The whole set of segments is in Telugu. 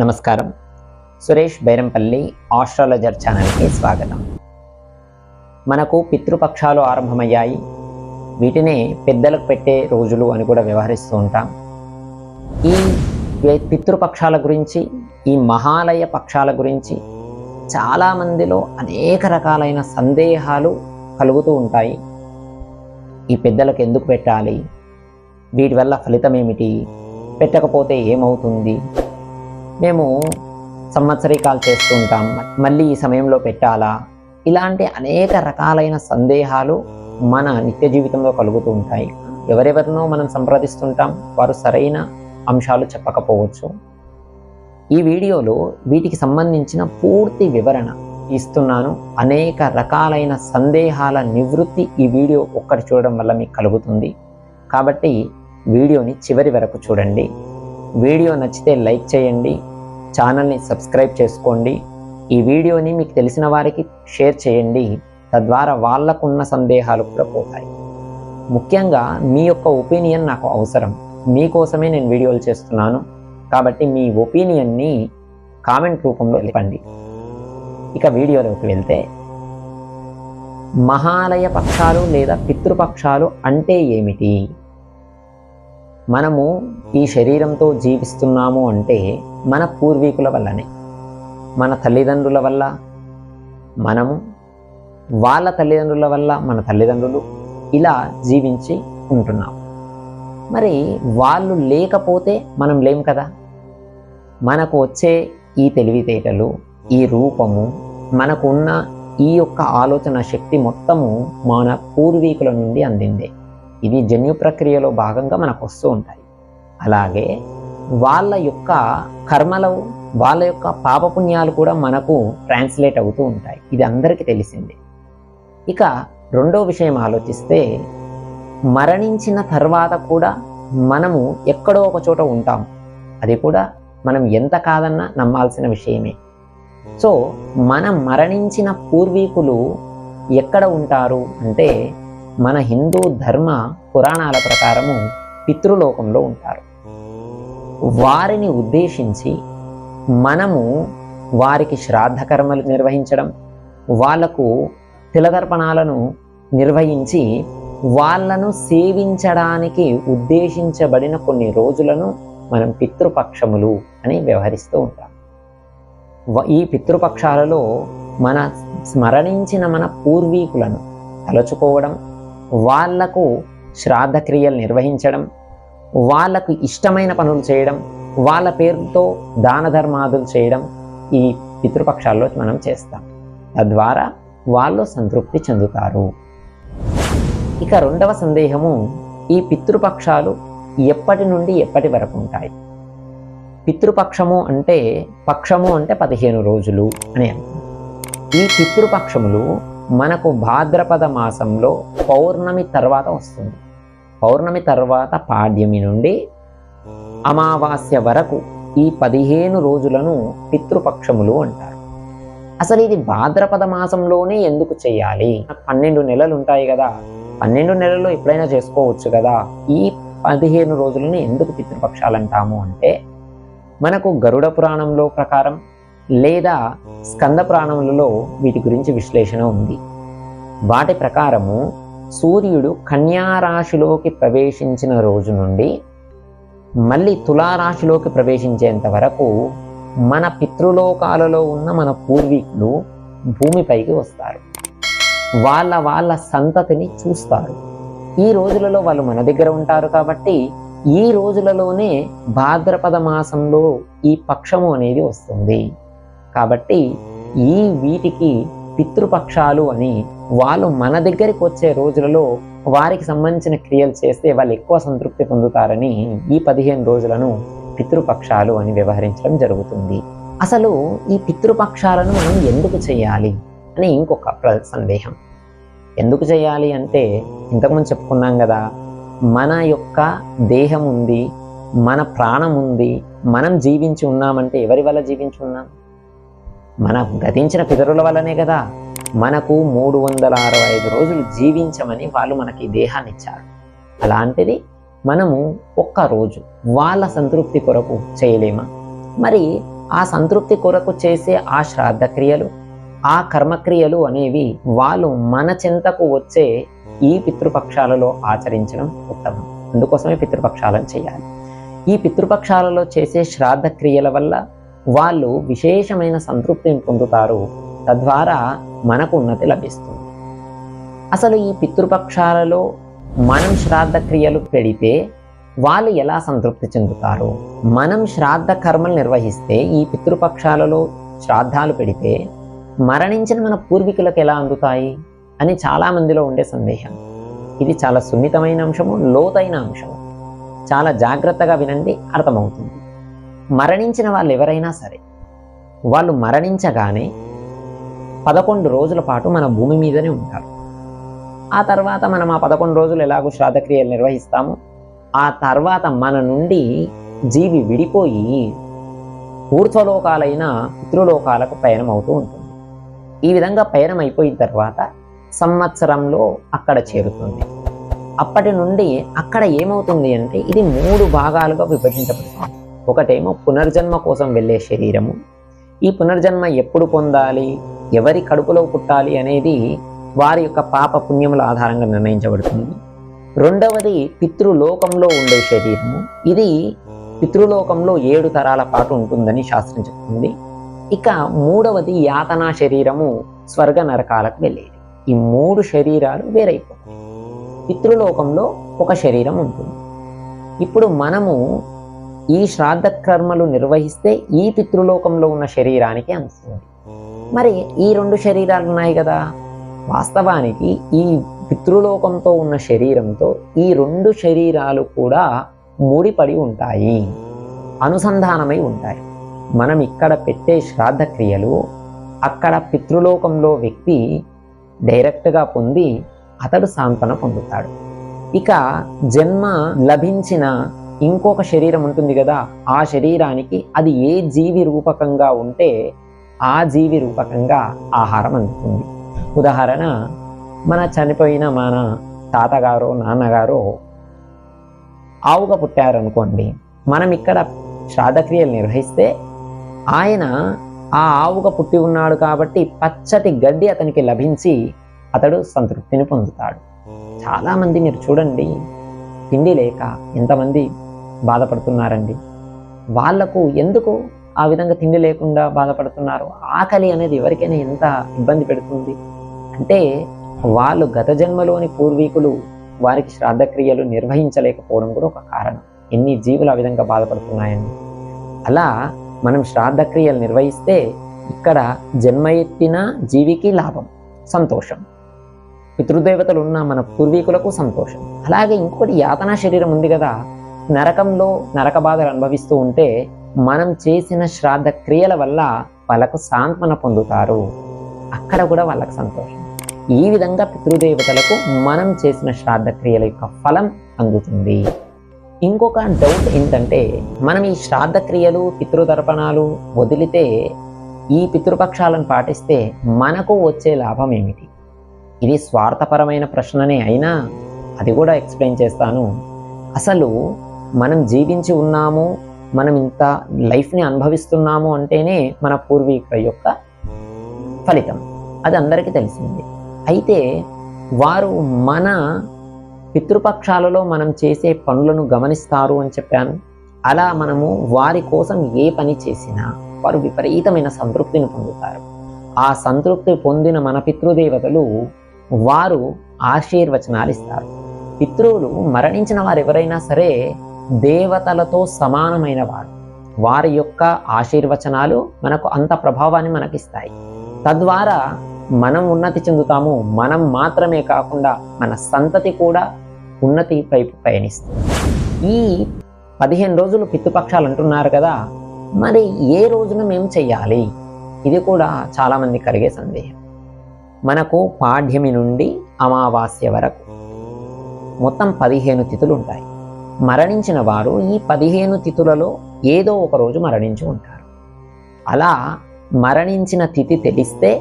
నమస్కారం. సురేష్ బైరంపల్లి ఆస్ట్రాలజర్ ఛానల్కి స్వాగతం. మనకు పితృపక్షాలు ఆరంభమయ్యాయి. వీటినే పెద్దలకు పెట్టే రోజులు అని కూడా వ్యవహరిస్తూ ఉంటాం. ఈ పితృపక్షాల గురించి ఈ మహాలయ పక్షాల గురించి చాలామందిలో అనేక రకాలైన సందేహాలు కలుగుతూ ఉంటాయి. ఈ పెద్దలకు ఎందుకు పెట్టాలి? వీటి వల్ల ఫలితం ఏమిటి పెట్టకపోతే ఏమవుతుంది? మేము సంవత్సరీకాలు చేస్తూ ఉంటాం మళ్ళీ ఈ సమయంలో పెట్టాలా? ఇలాంటి అనేక రకాలైన సందేహాలు మన నిత్య జీవితంలో కలుగుతూ ఉంటాయి. ఎవరెవరినో మనం సంప్రదిస్తుంటాం. వారు సరైన అంశాలు చెప్పకపోవచ్చు. ఈ వీడియోలో వీటికి సంబంధించిన పూర్తి వివరణ ఇస్తున్నాను. అనేక రకాలైన సందేహాల నివృత్తి ఈ వీడియో ఒక్కటి చూడడం వల్ల మీకు కలుగుతుంది. కాబట్టి వీడియోని చివరి వరకు చూడండి. వీడియో నచ్చితే లైక్ చేయండి. ఛానల్ని సబ్స్క్రైబ్ చేసుకోండి. ఈ వీడియోని మీకు తెలిసిన వారికి షేర్ చేయండి. తద్వారా వాళ్ళకున్న సందేహాలు కూడా పోతాయి. ముఖ్యంగా మీ యొక్క ఒపీనియన్ నాకు అవసరం. మీకోసమే నేను వీడియోలు చేస్తున్నాను. కాబట్టి మీ ఒపీనియన్ని కామెంట్ రూపంలో ఇవ్వండి ఇక వీడియోలోకి వెళ్తే మహాలయ పక్షాలు లేదా పితృపక్షాలు అంటే ఏమిటి? మనము ఈ శరీరంతో జీవిస్తున్నాము అంటే మన పూర్వీకుల వల్లనే మన తల్లిదండ్రుల వల్ల మనము వాళ్ళ తల్లిదండ్రుల వల్ల మన తల్లిదండ్రులు ఇలా జీవించి ఉంటున్నాం. మరి వాళ్ళు లేకపోతే మనం లేం కదా? మనకు వచ్చే ఈ తెలివితేటలు ఈ రూపము మనకున్న ఈ యొక్క ఆలోచన శక్తి మొత్తము మన పూర్వీకుల నుండి అందిందే. ఇది జన్యు ప్రక్రియలో భాగంగా మనకు వస్తూ ఉంటాయి. అలాగే వాళ్ళ యొక్క కర్మలు వాళ్ళ యొక్క పాపపుణ్యాలు కూడా మనకు ట్రాన్స్లేట్ అవుతూ ఉంటాయి. ఇది అందరికీ తెలిసిందే. ఇక రెండో విషయం ఆలోచిస్తే మరణించిన తర్వాత కూడా మనము ఎక్కడో ఒక చోట ఉంటాం. అది కూడా మనం ఎంత కాదన్నా నమ్మాల్సిన విషయమే. సో మనం మరణించిన పూర్వీకులు ఎక్కడ ఉంటారు అంటే మన హిందూ ధర్మ పురాణాల ప్రకారము పితృలోకంలో ఉంటారు. వారిని ఉద్దేశించి మనము వారికి శ్రాద్ధ కర్మలు నిర్వహించడం వాళ్ళకు తిలదర్పణాలను నిర్వహించి వాళ్ళను సేవించడానికి ఉద్దేశించబడిన కొన్ని రోజులను మనం పితృపక్షములు అని వ్యవహరిస్తూ ఉంటాం. ఈ పితృపక్షాలలో మన స్మరణించిన మన పూర్వీకులను తలుచుకోవడం వాళ్ళకు శ్రాద్ధక్రియలు నిర్వహించడం వాళ్ళకు ఇష్టమైన పనులు చేయడం వాళ్ళ పేరుతో దాన ధర్మాదులు చేయడం ఈ పితృపక్షాల్లో మనం చేస్తాం. తద్వారా వాళ్ళు సంతృప్తి చెందుతారు. ఇక రెండవ సందేహము ఈ పితృపక్షాలు ఎప్పటి నుండి ఎప్పటి వరకు ఉంటాయి? పితృపక్షము అంటే పక్షము అంటే పదిహేను రోజులు అని ఈ పితృపక్షములు మనకు భాద్రపద మాసంలో పౌర్ణమి తర్వాత వస్తుంది. పౌర్ణమి తర్వాత పాడ్యమి నుండి అమావాస్య వరకు ఈ పదిహేను రోజులను పితృపక్షములు అంటారు. అసలు ఇది భాద్రపద మాసంలోనే ఎందుకు చేయాలి? పన్నెండు నెలలు ఉంటాయి కదా. పన్నెండు నెలల్లో ఎప్పుడైనా చేసుకోవచ్చు కదా. ఈ పదిహేను రోజులను ఎందుకు పితృపక్షాలు అంటాము అంటే మనకు గరుడ పురాణంలో ప్రకారం లేదా స్కంద పురాణములలో వీటి గురించి విశ్లేషణ ఉంది. వాటి ప్రకారము సూర్యుడు కన్యా రాశిలోకి ప్రవేశించిన రోజు నుండి మళ్ళీ తులారాశిలోకి ప్రవేశించేంత వరకు మన పితృలోకాలలో ఉన్న మన పూర్వీకులు భూమిపైకి వస్తారు. వాళ్ళ వాళ్ళ సంతతిని చూస్తారు. ఈ రోజులలో వాళ్ళు మన దగ్గర ఉంటారు కాబట్టి ఈ రోజులలోనే భాద్రపద మాసంలో ఈ పక్షము అనేది వస్తుంది. కాబట్టి ఈ వీటికి పితృపక్షాలు అని వాళ్ళు మన దగ్గరికి వచ్చే రోజులలో వారికి సంబంధించిన క్రియలు చేస్తే వాళ్ళు ఎక్కువ సంతృప్తి పొందుతారని ఈ పదిహేను రోజులను పితృపక్షాలు అని వ్యవహరించడం జరుగుతుంది. అసలు ఈ పితృపక్షాలను మనం ఎందుకు చేయాలి అని ఇంకొక ప్ర- సందేహం. ఎందుకు చేయాలి అంటే ఇంతకుముందు చెప్పుకున్నాం కదా మన యొక్క దేహం ఉంది మన ప్రాణం ఉంది మనం జీవించి ఉన్నామంటే ఎవరి వల్ల జీవించి ఉన్నాం? మన గతించిన పితరుల వల్లనే కదా. మనకు మూడు వందల అరవై ఐదు రోజులు జీవించమని వాళ్ళు మనకి దేహాన్ని ఇచ్చారు అలాంటిది మనము ఒక్క రోజు వాళ్ళ సంతృప్తి కొరకు చేయలేమా? మరి ఆ సంతృప్తి కొరకు చేసే ఆ శ్రాద్ధ క్రియలు ఆ కర్మక్రియలు అనేవి వాళ్ళు మన చెంతకు వచ్చే ఈ పితృపక్షాలలో ఆచరించడం ఉత్తమం. అందుకోసమే పితృపక్షాలను చేయాలి. ఈ పితృపక్షాలలో చేసే శ్రాద్ధ క్రియల వల్ల వాళ్ళు విశేషమైన సంతృప్తిని పొందుతారు. తద్వారా మనకు ఉన్నతి లభిస్తుంది. అసలు ఈ పితృపక్షాలలో మనం శ్రాద్ధ క్రియలు పెడితే వాళ్ళు ఎలా సంతృప్తి చెందుతారు? మనం శ్రాద్ధ కర్మలు నిర్వహిస్తే ఈ పితృపక్షాలలో శ్రాద్ధాలు పెడితే మరణించిన మన పూర్వీకులకు ఎలా అందుతాయి? అని చాలా మందిలో ఉండే సందేహం. ఇది చాలా సున్నితమైన అంశము లోతైన అంశము. చాలా జాగ్రత్తగా వినండి అర్థమవుతుంది. మరణించిన వాళ్ళు ఎవరైనా సరే వాళ్ళు మరణించగానే పదకొండు రోజుల పాటు మన భూమి మీదనే ఉంటారు. ఆ తర్వాత మనం ఆ పదకొండు రోజులు ఎలాగో శ్రాద్ధక్రియలు నిర్వహిస్తాము ఆ తర్వాత మన నుండి జీవి విడిపోయి ఊర్ధ్వలోకాలైన పితృలోకాలకు పయనం అవుతూ ఉంటుంది. ఈ విధంగా పయనం అయిపోయిన తర్వాత సంవత్సరంలో అక్కడ చేరుతుంది. అప్పటి నుండి అక్కడ ఏమవుతుంది అంటే ఇది మూడు భాగాలుగా విభజించబడుతుంది. ఒకటేమో పునర్జన్మ కోసం వెళ్ళే శరీరము. ఈ పునర్జన్మ ఎప్పుడు పొందాలి? ఎవరి కడుపులో పుట్టాలి అనేది వారి యొక్క పాప పుణ్యముల ఆధారంగా నిర్ణయించబడుతుంది. రెండవది పితృలోకంలో ఉండే శరీరము. ఇది పితృలోకంలో ఏడు తరాల పాటు ఉంటుందని శాస్త్రం చెప్తుంది. ఇక మూడవది యాతనా శరీరము స్వర్గ నరకాలకు వెళ్ళేది. ఈ మూడు శరీరాలు వేరైపోతాయి. పితృలోకంలో ఒక శరీరం ఉంటుంది. ఇప్పుడు మనము ఈ శ్రాద్ధ కర్మలు నిర్వహిస్తే ఈ పితృలోకంలో ఉన్న శరీరానికి అందుతుంది మరి ఈ రెండు శరీరాలు ఉన్నాయి కదా. వాస్తవానికి ఈ పితృలోకంతో ఉన్న శరీరంతో ఈ రెండు శరీరాలు కూడా ముడిపడి ఉంటాయి. అనుసంధానమై ఉంటాయి. మనం ఇక్కడ పెట్టే శ్రాద్ధ క్రియలు అక్కడ పితృలోకంలో వ్యక్తి డైరెక్ట్గా పొంది అతడు సాంత్వన పొందుతాడు. ఇక జన్మ లభించిన ఇంకొక శరీరం ఉంటుంది కదా ఆ శరీరానికి అది ఏ జీవి రూపకంగా ఉంటే ఆ జీవి రూపకంగా ఆహారం అందుతుంది. ఉదాహరణ మన చనిపోయిన మన తాతగారు నాన్నగారు ఆవుగా పుట్టారనుకోండి మనం ఇక్కడ శ్రాద్ధక్రియలు నిర్వహిస్తే ఆయన ఆ ఆవుగా పుట్టి ఉన్నాడు కాబట్టి పచ్చటి గడ్డి అతనికి లభించి అతడు సంతృప్తిని పొందుతాడు. చాలామంది మీరు చూడండి తిండి లేక ఎంతమంది బాధపడుతున్నారండి. వాళ్ళకు ఎందుకు ఆ విధంగా తిండి లేకుండా బాధపడుతున్నారు? ఆకలి అనేది ఎవరికైనా ఎంత ఇబ్బంది పెడుతుంది? అంటే వాళ్ళు గత జన్మలోని పూర్వీకులు వారికి శ్రాద్ధక్రియలు నిర్వహించలేకపోవడం కూడా ఒక కారణం. ఎన్ని జీవులు ఆ విధంగా బాధపడుతున్నాయని అలా మనం శ్రాద్ధక్రియలు నిర్వహిస్తే ఇక్కడ జన్మ ఎత్తిన జీవికి లాభం సంతోషం. పితృదేవతలు ఉన్న మన పూర్వీకులకు సంతోషం. అలాగే ఇంకోటి యాతనా శరీరం ఉంది కదా నరకంలో నరక బాధలు అనుభవిస్తూ ఉంటే మనం చేసిన శ్రాద్ధ క్రియల వల్ల వాళ్ళకు సాంత్వన పొందుతారు. అక్కడ కూడా వాళ్ళకు సంతోషం. ఈ విధంగా పితృదేవతలకు మనం చేసిన శ్రాద్ధ క్రియల యొక్క ఫలం అందుతుంది. ఇంకొక డౌట్ ఏంటంటే మనం ఈ శ్రాద్ధ క్రియలు పితృతర్పణాలు వదిలితే ఈ పితృపక్షాలను పాటిస్తే మనకు వచ్చే లాభం ఏమిటి? ఇది స్వార్థపరమైన ప్రశ్ననే అయినా అది కూడా ఎక్స్ప్లెయిన్ చేస్తాను. అసలు మనం జీవించి ఉన్నాము మనం ఇంత లైఫ్ని అనుభవిస్తున్నాము అంటేనే మన పూర్వీకుల యొక్క ఫలితం. అది అందరికీ తెలిసింది. అయితే వారు మన పితృపక్షాలలో మనం చేసే పనులను గమనిస్తారు అని చెప్పాను. అలా మనము వారి కోసం ఏ పని చేసినా వారు విపరీతమైన సంతృప్తిని పొందుతారు. ఆ సంతృప్తి పొందిన మన పితృదేవతలు వారు ఆశీర్వచనాలు ఇస్తారు. పితృవులు మరణించిన వారు ఎవరైనా సరే దేవతలతో సమానమైన వారు వారి యొక్క ఆశీర్వచనాలు మనకు అంత ప్రభావాన్ని మనకిస్తాయి. తద్వారా మనం ఉన్నతి చెందుతాము. మనం మాత్రమే కాకుండా మన సంతతి కూడా ఉన్నతి వైపు పయనిస్తుంది. ఈ పదిహేను రోజులు పితృపక్షాలు అంటున్నారు కదా మరి ఏ రోజున మేము చెయ్యాలి? ఇది కూడా చాలామంది కలిగే సందేహం. మనకు పాఠ్యమి నుండి అమావాస్య వరకు మొత్తం పదిహేను తిథులు ఉంటాయి. మరణించిన వారు ఈ పదిహేను తిథులలో ఏదో ఒక రోజు మరణించి ఉంటారు. అలా మరణించిన తిథి తెలిస్తే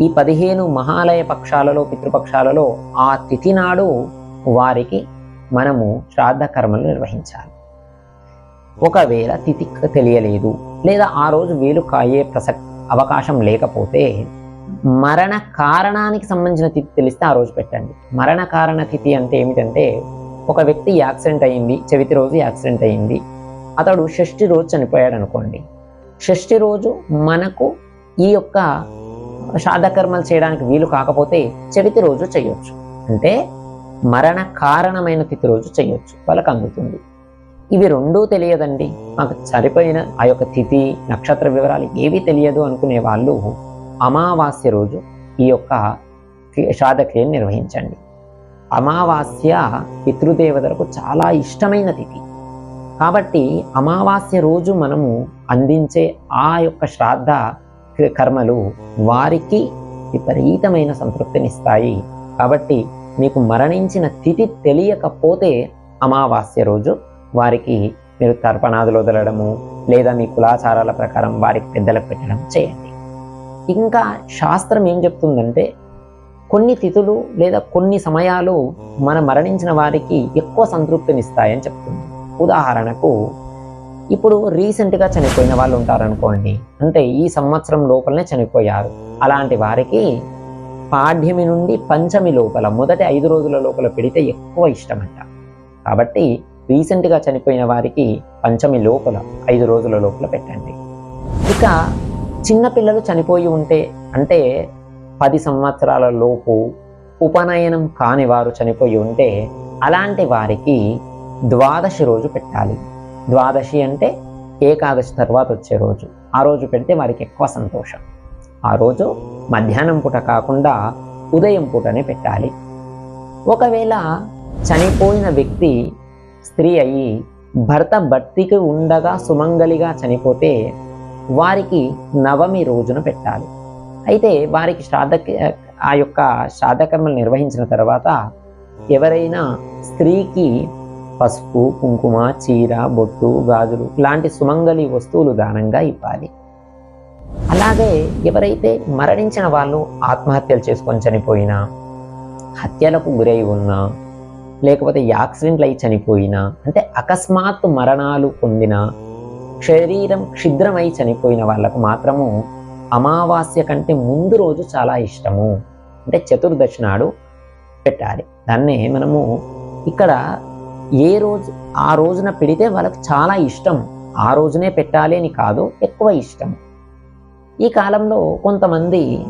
ఈ పదిహేను మహాలయ పక్షాలలో పితృపక్షాలలో ఆ తిథి నాడు వారికి మనము శ్రాద్ధ కర్మలు నిర్వహించాలి. ఒకవేళ తిథి తెలియలేదు లేదా ఆ రోజు వేలు కాయే ప్రసక్ అవకాశం లేకపోతే మరణ కారణానికి సంబంధించిన తిథి తెలిస్తే ఆ రోజు పెట్టండి. మరణ కారణ తిథి అంటే ఏమిటంటే ఒక వ్యక్తి యాక్సిడెంట్ అయ్యింది చవితి రోజు యాక్సిడెంట్ అయ్యింది. అతడు షష్ఠి రోజు చనిపోయాడు అనుకోండి. షష్ఠి రోజు మనకు ఈ యొక్క శాదకర్మలు చేయడానికి వీలు కాకపోతే చవితి రోజు చేయొచ్చు. అంటే మరణ కారణమైన తిథి రోజు చేయొచ్చు. వాళ్ళకి అందుతుంది. ఇవి రెండూ తెలియదండి. మాకు సరిపోయిన ఆ యొక్క తిథి నక్షత్ర వివరాలు ఏవి తెలియదు అనుకునే వాళ్ళు అమావాస్య రోజు ఈ యొక్క క్రి- నిర్వహించండి. అమావాస్య పితృదేవతలకు చాలా ఇష్టమైన తిథి. కాబట్టి అమావాస్య రోజు మనము అందించే ఆ యొక్క శ్రాద్ధ కర్మలు వారికి విపరీతమైన సంతృప్తినిస్తాయి. కాబట్టి మీకు మరణించిన తిథి తెలియకపోతే అమావాస్య రోజు వారికి మీరు తర్పణాదులు వదలడము లేదా మీ కులాచారాల ప్రకారం వారికి పెద్దలకు పెట్టడం చేయండి. ఇంకా శాస్త్రం ఏం చెప్తుందంటే కొన్ని తిథులు లేదా కొన్ని సమయాలు మన మరణించిన వారికి ఎక్కువ సంతృప్తినిస్తాయని చెప్తుంది. ఉదాహరణకు ఇప్పుడు రీసెంట్గా చనిపోయిన వాళ్ళు ఉంటారనుకోండి అంటే ఈ సంవత్సరం లోపలనే చనిపోయారు. అలాంటి వారికి పాడ్యమి నుండి పంచమి లోపల మొదటి ఐదు రోజుల లోపల పెడితే ఎక్కువ ఇష్టమంట. కాబట్టి రీసెంట్గా చనిపోయిన వారికి పంచమి లోపల ఐదు రోజుల లోపల పెట్టండి. ఇక చిన్నపిల్లలు చనిపోయి ఉంటే అంటే పది సంవత్సరాల లోపు ఉపనయనం కాని వారు చనిపోయి ఉంటే అలాంటి వారికి ద్వాదశి రోజు పెట్టాలి. ద్వాదశి అంటే ఏకాదశి తర్వాత వచ్చే రోజు. ఆ రోజు పెడితే వారికి ఎక్కువ సంతోషం. ఆ రోజు మధ్యాహ్నం పూట కాకుండా ఉదయం పూటనే పెట్టాలి. ఒకవేళ చనిపోయిన వ్యక్తి స్త్రీ అయ్యి భర్త భర్తీకి ఉండగా సుమంగలిగా చనిపోతే వారికి నవమి రోజున పెట్టాలి. అయితే వారికి శ్రాద్ధ ఆ యొక్క శ్రాద్ధకర్మలు నిర్వహించిన తర్వాత ఎవరైనా స్త్రీకి పసుపు కుంకుమ చీర బొట్టు గాజులు లాంటి సుమంగలి వస్తువులు దానంగా ఇవ్వాలి. అలాగే ఎవరైతే మరణించిన వాళ్ళు ఆత్మహత్యలు చేసుకొని చనిపోయినా హత్యలకు గురై ఉన్నా లేకపోతే యాక్సిడెంట్లు అయి చనిపోయినా అంటే అకస్మాత్తు మరణాలు పొందిన శరీరం క్షిద్రమై చనిపోయిన వాళ్ళకు మాత్రము అమావాస్య కంటే ముందు రోజు చాలా ఇష్టము. అంటే చతుర్దశి నాడు పెట్టాలి. దాన్నే మనము ఇక్కడ ఏ రోజు ఆ రోజున పెడితే వాళ్ళకి చాలా ఇష్టం. ఆ రోజునే పెట్టాలి అని కాదు ఎక్కువ ఇష్టం. ఈ కాలంలో కొంతమంది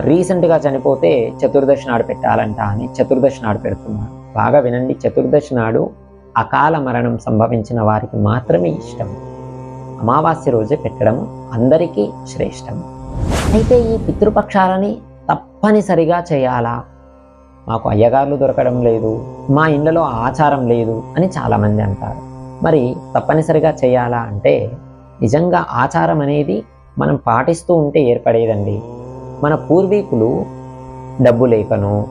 రీసెంట్గా చనిపోతే చతుర్దశి నాడు పెట్టాలంట అని చతుర్దశి నాడు పెడుతున్నారు. బాగా వినండి చతుర్దశి నాడు అకాల మరణం సంభవించిన వారికి మాత్రమే ఇష్టం. అమావాస్య రోజే పెట్టడం అందరికీ శ్రేష్టం. అయితే ఈ పితృపక్షాలని తప్పనిసరిగా చేయాలా? మాకు అయ్యగారులు దొరకడం లేదు మా ఇళ్ళలో ఆచారం లేదు అని చాలామంది అంటారు. మరి తప్పనిసరిగా చేయాలా అంటే నిజంగా ఆచారం అనేది మనం పాటిస్తూ ఉంటే ఏర్పడేదండి. మన పూర్వీకులు డబ్బు లేకను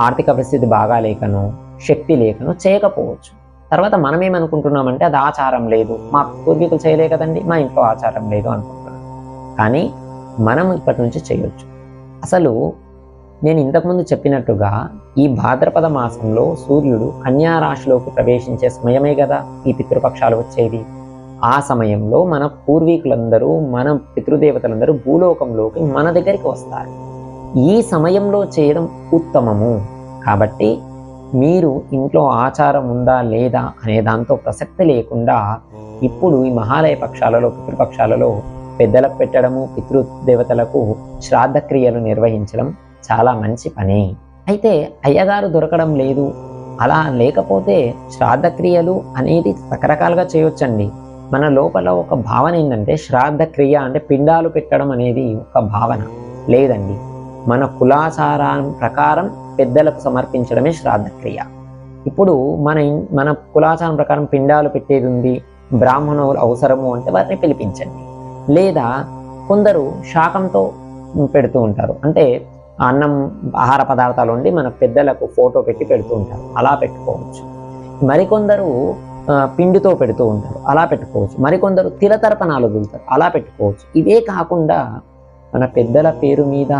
ఆర్థిక పరిస్థితి బాగా లేకను శక్తి లేకను చేయకపోవచ్చు. తర్వాత మనం ఏమనుకుంటున్నామంటే అది ఆచారం లేదు. మా పూర్వీకులు చేయలే కదండి మా ఇంట్లో ఆచారం లేదు అనుకుంటున్నాం. కానీ మనం ఇప్పటి నుంచి చేయొచ్చు. అసలు నేను ఇంతకుముందు చెప్పినట్టుగా ఈ భాద్రపద మాసంలో సూర్యుడు కన్యారాశిలోకి ప్రవేశించే సమయమే కదా ఈ పితృపక్షాలు వచ్చేది ఆ సమయంలో మన పూర్వీకులందరూ మన పితృదేవతలందరూ భూలోకంలోకి మన దగ్గరికి వస్తారు. ఈ సమయంలో చేయడం ఉత్తమము. కాబట్టి మీరు ఇంట్లో ఆచారం ఉందా లేదా అనే దాంతో ప్రసక్తి లేకుండా ఇప్పుడు ఈ మహాలయ పక్షాలలో పితృపక్షాలలో పెద్దలకు పెట్టడము పితృదేవతలకు శ్రాద్ధ క్రియలు నిర్వహించడం చాలా మంచి పని. అయితే అయ్యగారు దొరకడం లేదు. అలా లేకపోతే శ్రాద్ధ క్రియలు అనేది రకరకాలుగా చేయొచ్చండి. మన లోపల ఒక భావన ఏంటంటే శ్రాద్ధ క్రియ అంటే పిండాలు పెట్టడం అనేది ఒక భావన. లేదండి. మన కులాచారం ప్రకారం పెద్దలకు సమర్పించడమే శ్రాద్ధక్రియ. ఇప్పుడు మన మన కులాచారం ప్రకారం పిండాలు పెట్టేది ఉంది బ్రాహ్మణులు అవసరము అంటే వారిని పిలిపించండి. లేదా కొందరు శాకంతో పెడుతూ ఉంటారు. అంటే అన్నం ఆహార పదార్థాలు ఉండి మన పెద్దలకు ఫోటో పెట్టి పెడుతూ ఉంటారు. అలా పెట్టుకోవచ్చు. మరికొందరు పిండితో పెడుతూ ఉంటారు. అలా పెట్టుకోవచ్చు. మరికొందరు తిలతర్పణాలు వదులుతారు. అలా పెట్టుకోవచ్చు. ఇవే కాకుండా మన పెద్దల పేరు మీద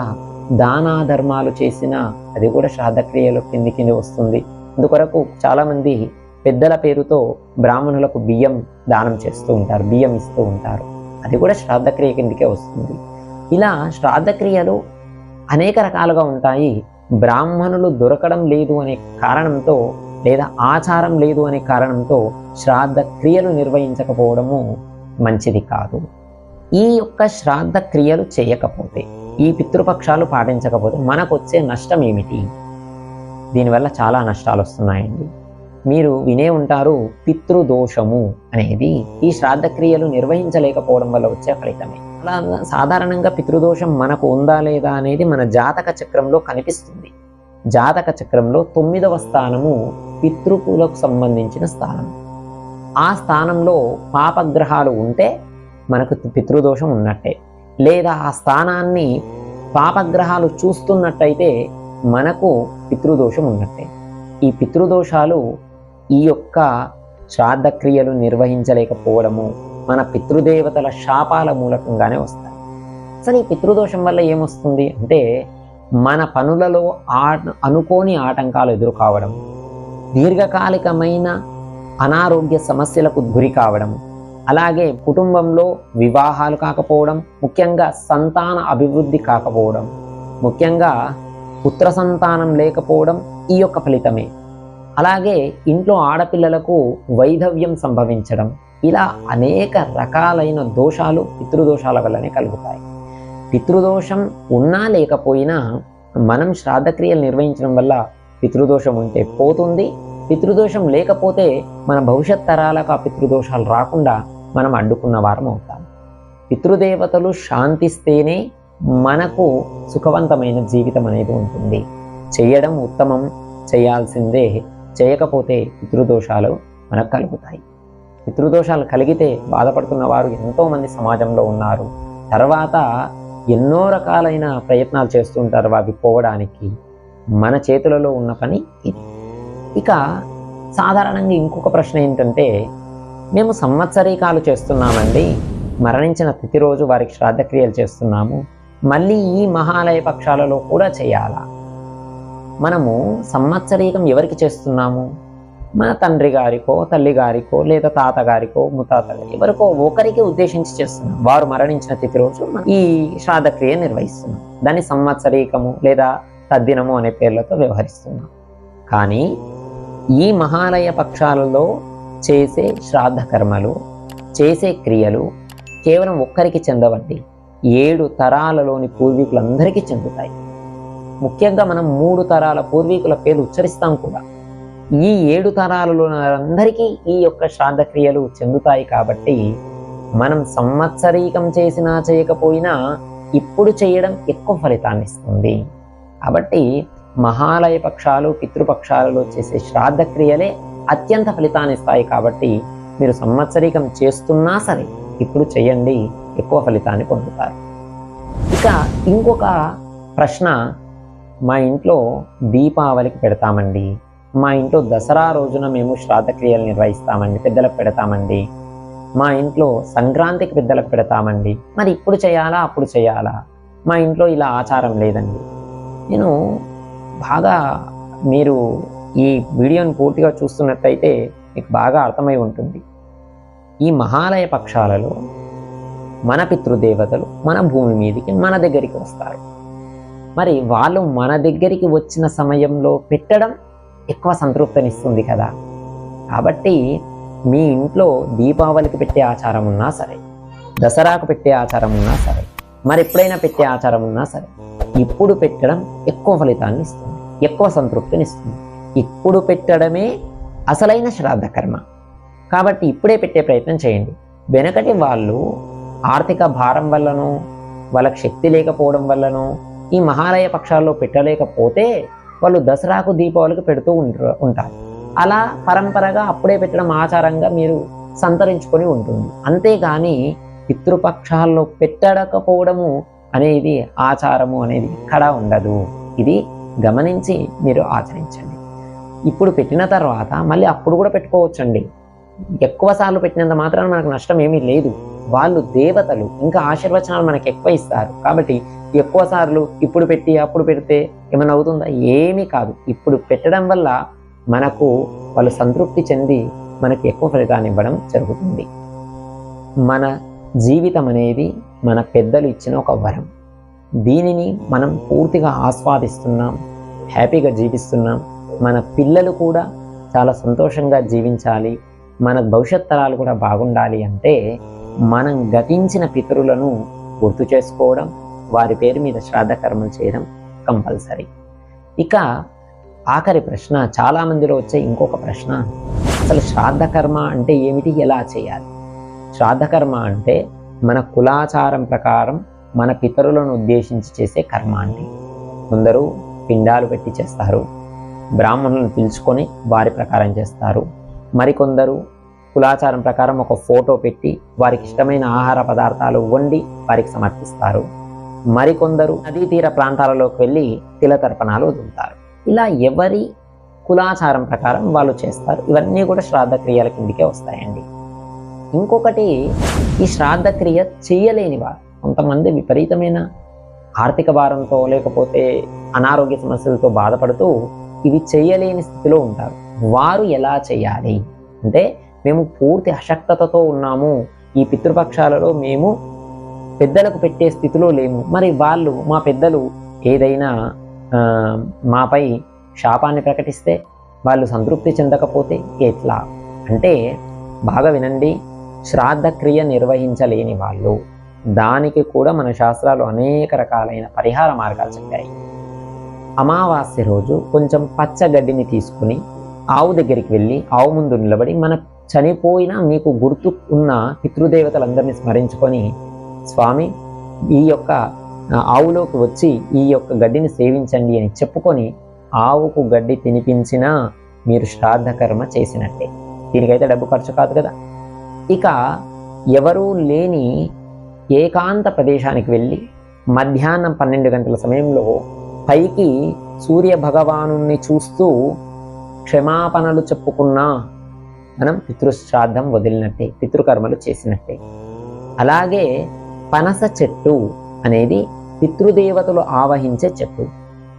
దానా ధర్మాలు చేసిన అది కూడా శ్రాద్ధక్రియలు కింది కింది వస్తుంది. అందుకొరకు చాలామంది పెద్దల పేరుతో బ్రాహ్మణులకు బియ్యం దానం చేస్తూ ఉంటారు బియ్యం ఇస్తూ ఉంటారు. అది కూడా శ్రాద్ధక్రియ కిందకే వస్తుంది. ఇలా శ్రాద్ధక్రియలు అనేక రకాలుగా ఉంటాయి. బ్రాహ్మణులు దొరకడం లేదు అనే కారణంతో లేదా ఆచారం లేదు అనే కారణంతో శ్రాద్ధ క్రియలు నిర్వహించకపోవడము మంచిది కాదు. ఈ యొక్క శ్రాద్ధ క్రియలు చేయకపోతే ఈ పితృపక్షాలు పాటించకపోతే మనకు వచ్చే నష్టం ఏమిటి? దీనివల్ల చాలా నష్టాలు వస్తున్నాయండి. మీరు వినే ఉంటారు పితృదోషము అనేది ఈ శ్రాద్ధక్రియలు నిర్వహించలేకపోవడం వల్ల వచ్చే ఫలితమే. అలా సాధారణంగా పితృదోషం మనకు ఉందా లేదా అనేది మన జాతక చక్రంలో కనిపిస్తుంది. జాతక చక్రంలో తొమ్మిదవ స్థానము పితృకులకు సంబంధించిన స్థానం. ఆ స్థానంలో పాపగ్రహాలు ఉంటే మనకు పితృదోషం ఉన్నట్టే. లేదా ఆ స్థానాన్ని పాపగ్రహాలు చూస్తున్నట్టయితే మనకు పితృదోషం ఉన్నట్టే. ఈ పితృదోషాలు ఈ యొక్క శ్రాద్ధక్రియలు నిర్వహించలేకపోవడము మన పితృదేవతల శాపాల మూలకంగానే వస్తాయి. అసలు ఈ పితృదోషం వల్ల ఏమొస్తుంది అంటే మన పనులలో ఆ అనుకోని ఆటంకాలు ఎదురు కావడం దీర్ఘకాలికమైన అనారోగ్య సమస్యలకు గురి కావడం అలాగే కుటుంబంలో వివాహాలు కాకపోవడం ముఖ్యంగా సంతాన అభివృద్ధి కాకపోవడం ముఖ్యంగా పుత్ర సంతానం లేకపోవడం ఈ యొక్క ఫలితమే. అలాగే ఇంట్లో ఆడపిల్లలకు వైధవ్యం సంభవించడం ఇలా అనేక రకాలైన దోషాలు పితృదోషాల వల్లనే కలుగుతాయి. పితృదోషం ఉన్నా లేకపోయినా మనం శ్రాద్ధక్రియలు నిర్వహించడం వల్ల పితృదోషం ఉంటే పోతుంది పితృదోషం లేకపోతే మన భవిష్యత్ తరాలకు ఆ పితృదోషాలు రాకుండా మనం అడ్డుకున్న వారం అవుతాం. పితృదేవతలు శాంతిస్తేనే మనకు సుఖవంతమైన జీవితం అనేది ఉంటుంది. చేయడం ఉత్తమం చేయాల్సిందే. చేయకపోతే పితృదోషాలు మనకు కలుగుతాయి. పితృదోషాలు కలిగితే బాధపడుతున్న వారు ఎంతోమంది సమాజంలో ఉన్నారు. తర్వాత ఎన్నో రకాలైన ప్రయత్నాలు చేస్తుంటారు. అవి పోవడానికి మన చేతులలో ఉన్న పని ఇది. ఇక సాధారణంగా ఇంకొక ప్రశ్న ఏంటంటే మేము సంవత్సరీకాలు చేస్తున్నామండి మరణించిన తిథి రోజు వారికి శ్రాద్ధక్రియలు చేస్తున్నాము మళ్ళీ ఈ మహాలయ పక్షాలలో కూడా చేయాలా? మనము సంవత్సరీకం ఎవరికి చేస్తున్నాము? మన తండ్రి గారికో తల్లి గారికో లేదా తాతగారికో ముత్తాత ఎవరికో ఒకరికి ఉద్దేశించి చేస్తున్నాం. వారు మరణించిన తిథి రోజు ఈ శ్రాద్ధక్రియ నిర్వహిస్తున్నాం. దాన్ని సంవత్సరీకము లేదా తద్దినము అనే పేర్లతో వ్యవహరిస్తున్నాం. కానీ ఈ మహాలయ పక్షాలలో చేసే శ్రాద్ధ కర్మలు చేసే క్రియలు కేవలం ఒక్కరికి చెందవండి. ఏడు తరాలలోని పూర్వీకులందరికీ చెందుతాయి. ముఖ్యంగా మనం మూడు తరాల పూర్వీకుల పేర్లు ఉచ్చరిస్తాం కూడా. ఈ ఏడు తరాలలో వారందరికీ ఈ యొక్క శ్రాద్ధ క్రియలు చెందుతాయి కాబట్టి మనం సంవత్సరీకం చేసినా చేయకపోయినా ఇప్పుడు చేయడం ఎక్కువ ఫలితాన్ని ఇస్తుంది. కాబట్టి మహాలయ పక్షాలు పితృపక్షాలలో చేసే శ్రాద్ధ క్రియలే అత్యంత ఫలితాన్ని ఇస్తాయి కాబట్టి మీరు సంవత్సరీకం చేస్తున్నా సరే ఇప్పుడు చేయండి ఎక్కువ ఫలితాన్ని పొందుతారు. ఇక ఇంకొక ప్రశ్న మా ఇంట్లో దీపావళికి పెడతామండి. మా ఇంట్లో దసరా రోజున మేము శ్రాద్ధక్రియలు నిర్వహిస్తామండి పెద్దలకు పెడతామండి. మా ఇంట్లో సంక్రాంతికి పెద్దలకు పెడతామండి. మరి ఇప్పుడు చేయాలా అప్పుడు చేయాలా? మా ఇంట్లో ఇలా ఆచారం లేదండి. నేను బాగా మీరు ఈ వీడియోను పూర్తిగా చూస్తున్నట్టయితే మీకు బాగా అర్థమై ఉంటుంది. ఈ మహాలయ పక్షాలలో మన పితృదేవతలు మన భూమి మీదకి మన దగ్గరికి వస్తారు. మరి వాళ్ళు మన దగ్గరికి వచ్చిన సమయంలో పెట్టడం ఎక్కువ సంతృప్తినిస్తుంది కదా. కాబట్టి మీ ఇంట్లో దీపావళికి పెట్టే ఆచారం ఉన్నా సరే దసరాకు పెట్టే ఆచారం ఉన్నా సరే మరి ఎప్పుడైనా పెట్టే ఆచారం ఉన్నా సరే ఇప్పుడు పెట్టడం ఎక్కువ ఫలితాన్ని ఇస్తుంది ఎక్కువ సంతృప్తిని ఇస్తుంది. ఇప్పుడు పెట్టడమే అసలైన శ్రాద్ధ కర్మ. కాబట్టి ఇప్పుడే పెట్టే ప్రయత్నం చేయండి. వెనకటి వాళ్ళు ఆర్థిక భారం వల్లనో వాళ్ళకి శక్తి లేకపోవడం వల్లనో ఈ మహాలయ పక్షాల్లో పెట్టలేకపోతే వాళ్ళు దసరాకు దీపావళికి పెడుతూ ఉంటారు ఉంటారు. అలా పరంపరగా అప్పుడే పెట్టడం ఆచారంగా మీరు సంతరించుకొని ఉంటుంది. అంతేగాని పితృపక్షాల్లో పెట్టడకపోవడము అనేది ఆచారము అనేది ఎక్కడా ఉండదు. ఇది గమనించి మీరు ఆచరించండి. ఇప్పుడు పెట్టిన తర్వాత మళ్ళీ అప్పుడు కూడా పెట్టుకోవచ్చండి. ఎక్కువ సార్లు పెట్టినంత మాత్రాన మనకు నష్టం ఏమీ లేదు. వాళ్ళు దేవతలు ఇంకా ఆశీర్వచనాలు మనకు ఎక్కువ ఇస్తారు. కాబట్టి ఎక్కువ సార్లు ఇప్పుడు పెట్టి అప్పుడు పెడితే ఏమైనా అవుతుందా? ఏమీ కాదు. ఇప్పుడు పెట్టడం వల్ల మనకు వాళ్ళు సంతృప్తి చెంది మనకి ఎక్కువ ఫలితాన్ని ఇవ్వడం జరుగుతుంది. మన జీవితం అనేది మన పెద్దలు ఇచ్చిన ఒక వరం. దీనిని మనం పూర్తిగా ఆస్వాదిస్తున్నాం హ్యాపీగా జీవిస్తున్నాం. మన పిల్లలు కూడా చాలా సంతోషంగా జీవించాలి. మన భవిష్యత్ తరాలు కూడా బాగుండాలి అంటే మనం గతించిన పితరులను గుర్తు చేసుకోవడం వారి పేరు మీద శ్రాద్ధ కర్మలు చేయడం కంపల్సరీ. ఇక ఆఖరి ప్రశ్న చాలా మందిలో వచ్చే ఇంకొక ప్రశ్న. అసలు శ్రాద్ధకర్మ అంటే ఏమిటి? ఎలా చేయాలి? శ్రాద్ధకర్మ అంటే మన కులాచారం ప్రకారం మన పితరులను ఉద్దేశించి చేసే కర్మ అండి. కొందరు పిండాలు పెట్టి చేస్తారు బ్రాహ్మణులను పిలుచుకొని వారి ప్రకారం చేస్తారు. మరికొందరు కులాచారం ప్రకారం ఒక ఫోటో పెట్టి వారికి ఇష్టమైన ఆహార పదార్థాలు వండి వారికి సమర్పిస్తారు. మరికొందరు నదీ తీర ప్రాంతాలలోకి వెళ్ళి తిలతర్పణాలు వదులుతారు. ఇలా ఎవరి కులాచారం ప్రకారం వాళ్ళు చేస్తారు ఇవన్నీ కూడా శ్రాద్ధ క్రియల కిందికే వస్తాయండి. ఇంకొకటి ఈ శ్రాద్ధ క్రియ చేయలేని వారు. కొంతమంది విపరీతమైన ఆర్థిక భారంతో లేకపోతే అనారోగ్య సమస్యలతో బాధపడుతూ ఇవి చేయలేని స్థితిలో ఉంటారు. వారు ఎలా చేయాలి? అంటే మేము పూర్తి అశక్తతతో ఉన్నాము. ఈ పితృపక్షాలలో మేము పెద్దలకు పెట్టే స్థితిలో లేము. మరి వాళ్ళు మా పెద్దలు ఏదైనా మాపై శాపాన్ని ప్రకటిస్తే వాళ్ళు సంతృప్తి చెందకపోతే ఎట్లా? అంటే బాగా వినండి. శ్రాద్ధక్రియ నిర్వహించలేని వాళ్ళు. దానికి కూడా మన శాస్త్రాలు అనేక రకాలైన పరిహార మార్గాలు చెప్పాయి. అమావాస్య రోజు కొంచెం పచ్చగడ్డిని తీసుకుని ఆవు దగ్గరికి వెళ్ళి ఆవు ముందు నిలబడి మన చనిపోయిన మీకు గుర్తు ఉన్న పితృదేవతలందరినీ స్మరించుకొని స్వామి ఈ యొక్క ఆవులోకి వచ్చి ఈ యొక్క గడ్డిని సేవించండి అని చెప్పుకొని ఆవుకు గడ్డి తినిపించినా మీరు శ్రాద్ధ కర్మ చేసినట్టే. దీనికైతే డబ్బు ఖర్చు కాదు కదా. ఇక ఎవరూ లేని ఏకాంత ప్రదేశానికి వెళ్ళి మధ్యాహ్నం పన్నెండు గంటల సమయంలో పైకి సూర్య భగవాను చూస్తూ క్షమాపణలు చెప్పుకున్నా మనం పితృశ్రాద్ధం వదిలినట్టే పితృకర్మలు చేసినట్టే. అలాగే పనస చెట్టు అనేది పితృదేవతలు ఆవహించే చెట్టు.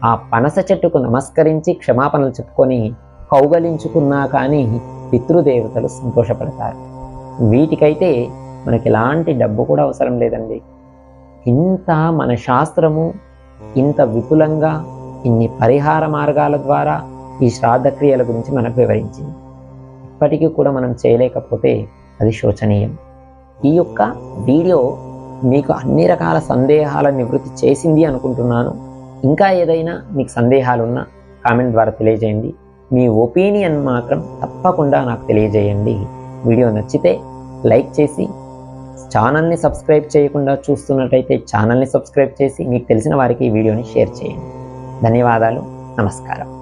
ఆ పనస చెట్టుకు నమస్కరించి క్షమాపణలు చెప్పుకొని కౌగలించుకున్నా కానీ పితృదేవతలు సంతోషపడతారు. వీటికైతే మనకి ఎలాంటి డబ్బు కూడా అవసరం లేదండి. ఇంత మన శాస్త్రము ఇంత విపులంగా ఇన్ని పరిహార మార్గాల ద్వారా ఈ శ్రాద్ధక్రియల గురించి మనకు వివరించింది. ఇప్పటికీ కూడా మనం చేయలేకపోతే అది శోచనీయం. ఈ యొక్క వీడియో మీకు అన్ని రకాల సందేహాల నివృత్తి చేసింది అనుకుంటున్నాను. ఇంకా ఏదైనా మీకు సందేహాలున్నా కామెంట్ ద్వారా తెలియజేయండి. మీ ఒపీనియన్ మాత్రం తప్పకుండా నాకు తెలియజేయండి. వీడియో నచ్చితే లైక్ చేసి ఛానల్ని సబ్స్క్రైబ్ చేయకుండా చూస్తున్నట్టయితే ఛానల్ని సబ్స్క్రైబ్ చేసి మీకు తెలిసిన వారికి ఈ వీడియోని షేర్ చేయండి. ధన్యవాదాలు. నమస్కారం.